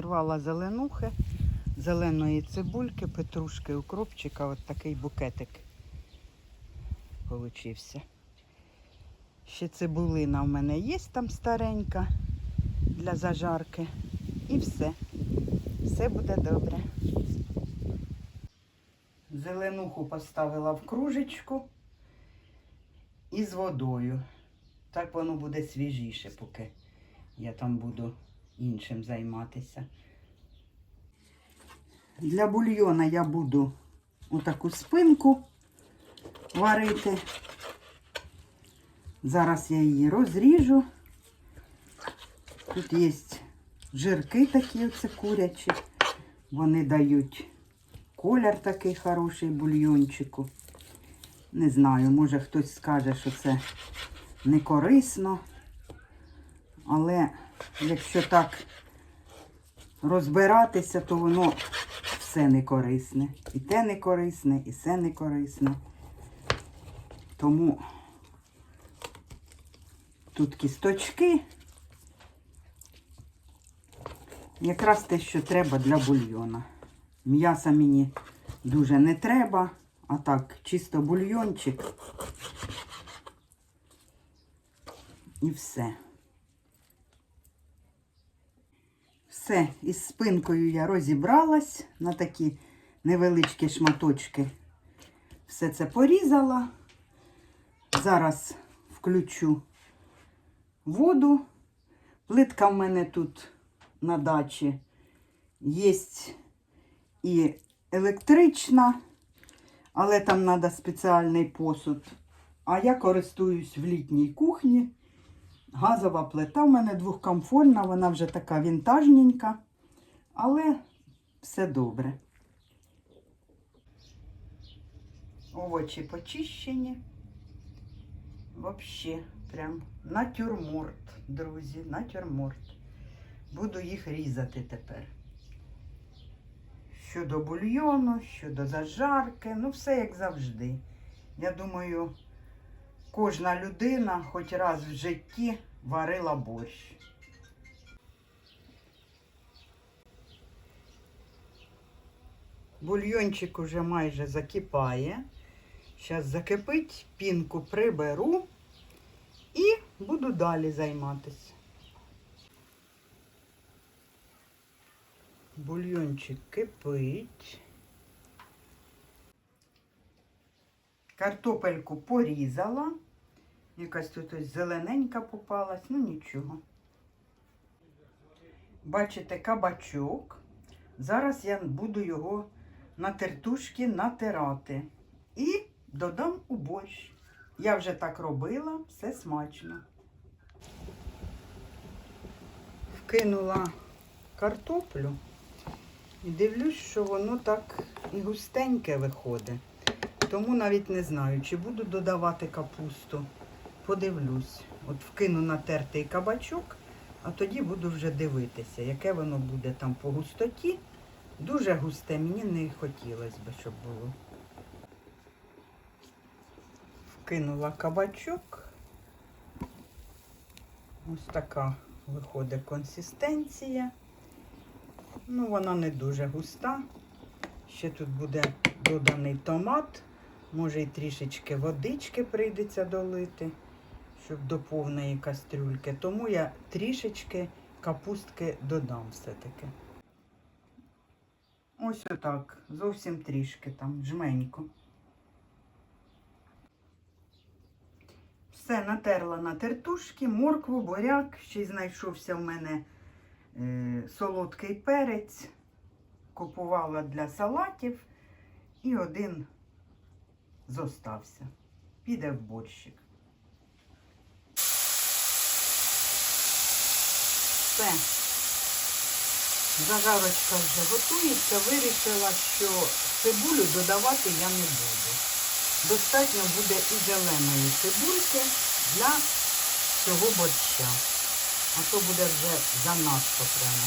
Зірвала зеленухи, зеленої цибульки, петрушки, укропчика. От такий букетик получився. Ще цибулина в мене є там старенька для зажарки. І все. Все буде добре. Зеленуху поставила в кружечку і з водою. Так воно буде свіжіше, поки я там буду іншим займатися. Для бульйона я буду отаку спинку варити. Зараз я її розріжу. Тут є жирки такі оце курячі. Вони дають колір такий хороший бульйончику. Не знаю, може хтось скаже, що це не корисно. Але якщо так розбиратися, то воно все не корисне. І те не корисне, і все не корисне. Тому тут кісточки. Якраз те, що треба для бульйона. М'яса мені дуже не треба, а так, чисто бульйончик. І все. Все, із спинкою я розібралась на такі невеличкі шматочки. Все це порізала. Зараз включу воду. Плитка в мене тут на дачі є і електрична, але там треба спеціальний посуд. А я користуюсь в літній кухні. Газова плита в мене двохкомфортна, вона вже така вінтажненька, але все добре. Овочі почищені. Взагалі, прям натюрморт, друзі, натюрморт. Буду їх різати тепер. Щодо бульйону, щодо зажарки, ну все як завжди. Я думаю, кожна людина хоч раз в житті варила борщ. Бульйончик уже майже закипає. Зараз закипить, пінку приберу і буду далі займатися. Бульйончик кипить. Картопельку порізала. Якась тут ось зелененька попалась, ну нічого. Бачите, кабачок. Зараз я буду його на тертушки натирати. І додам у борщ. Я вже так робила, все смачно. Вкинула картоплю і дивлюсь, що воно так і густеньке виходить. Тому навіть не знаю, чи буду додавати капусту. Подивлюсь. От вкину натертий кабачок, а тоді буду вже дивитися, яке воно буде там по густоті. Дуже густе, мені не хотілося б, щоб було. Вкинула кабачок. Ось така виходить консистенція. Ну, вона не дуже густа. Ще тут буде доданий томат. Може і трішечки водички прийдеться долити, щоб до повної кастрюльки. Тому я трішечки капустки додам все-таки. Ось отак. Зовсім трішки там, жменько. Все натерла на тертушки, моркву, буряк. Ще й знайшовся в мене е, солодкий перець. Купувала для салатів. І один зостався. Піде в борщик. Все. Зажарочка вже готується. Вирішила, що цибулю додавати я не буду. Достатньо буде і зеленої цибульки для цього борща. А то буде вже занадто прямо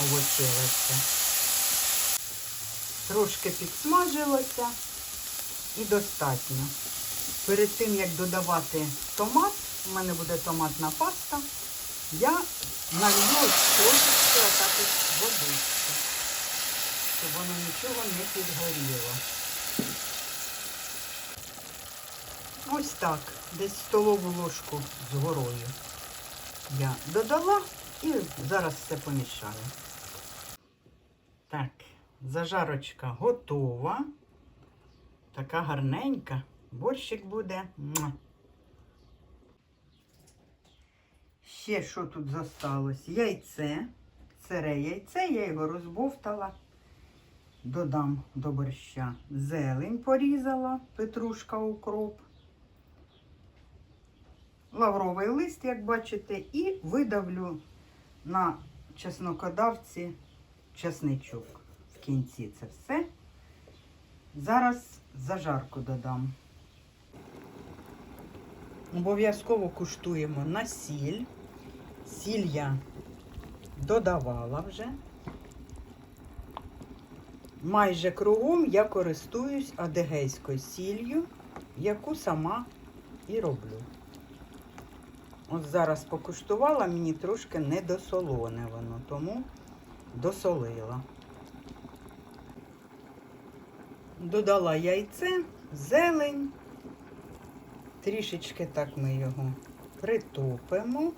овочеве все. Трошки підсмажилося і достатньо. Перед тим, як додавати томат, у мене буде томатна паста, Я налью трошечки отак ось водички, щоб воно нічого не підгоріло. Ось так, десь столову ложку з горою я додала і зараз все помішаю. Так, зажарочка готова. Така гарненька. Борщик буде. Ще що тут зосталось? Яйце. Сире яйце, я його розбовтала. Додам до борща. Зелень порізала, петрушка, укроп. Лавровий лист, як бачите, і видавлю на чеснокодавці чесничок. В кінці це все. Зараз зажарку додам. Обов'язково куштуємо на сіль. Сіль я додавала вже. Майже кругом я користуюсь адегейською сіллю, яку сама і роблю. От зараз покуштувала, мені трошки не досолоне воно, тому досолила. Додала яйце, зелень. Трішечки так ми його притопимо.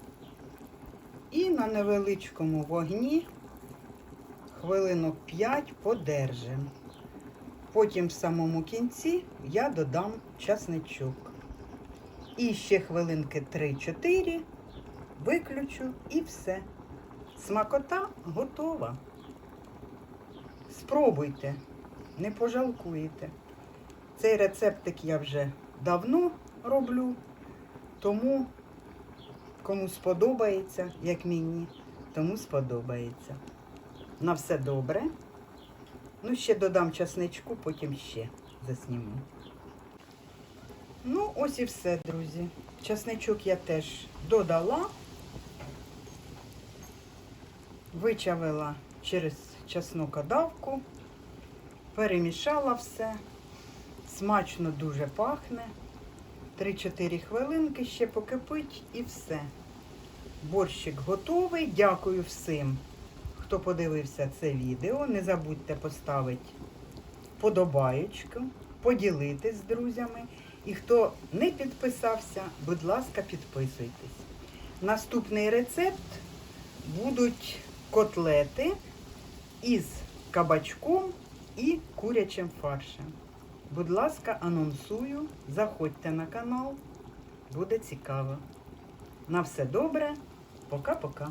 І на невеличкому вогні хвилинок 5 подержимо. Потім в самому кінці я додам часничок. І ще хвилинки 3-4 виключу і все. Смакота готова. Спробуйте, не пожалкуєте. Цей рецептик я вже давно роблю, тому кому сподобається, як мені, тому сподобається. На все добре. Ну, ще додам часничку, потім ще засніму. Ну, ось і все, друзі. Часничок я теж додала, вичавила через чеснокодавку, перемішала все. Смачно дуже пахне. 3-4 хвилинки ще покипить і все. Борщик готовий. Дякую всім, хто подивився це відео. Не забудьте поставити подобаєчку, поділитись з друзями. І хто не підписався, будь ласка, підписуйтесь. Наступний рецепт будуть котлети із кабачком і курячим фаршем. Будь ласка, анонсую, заходьте на канал, буде цікаво. На все добре, пока-пока.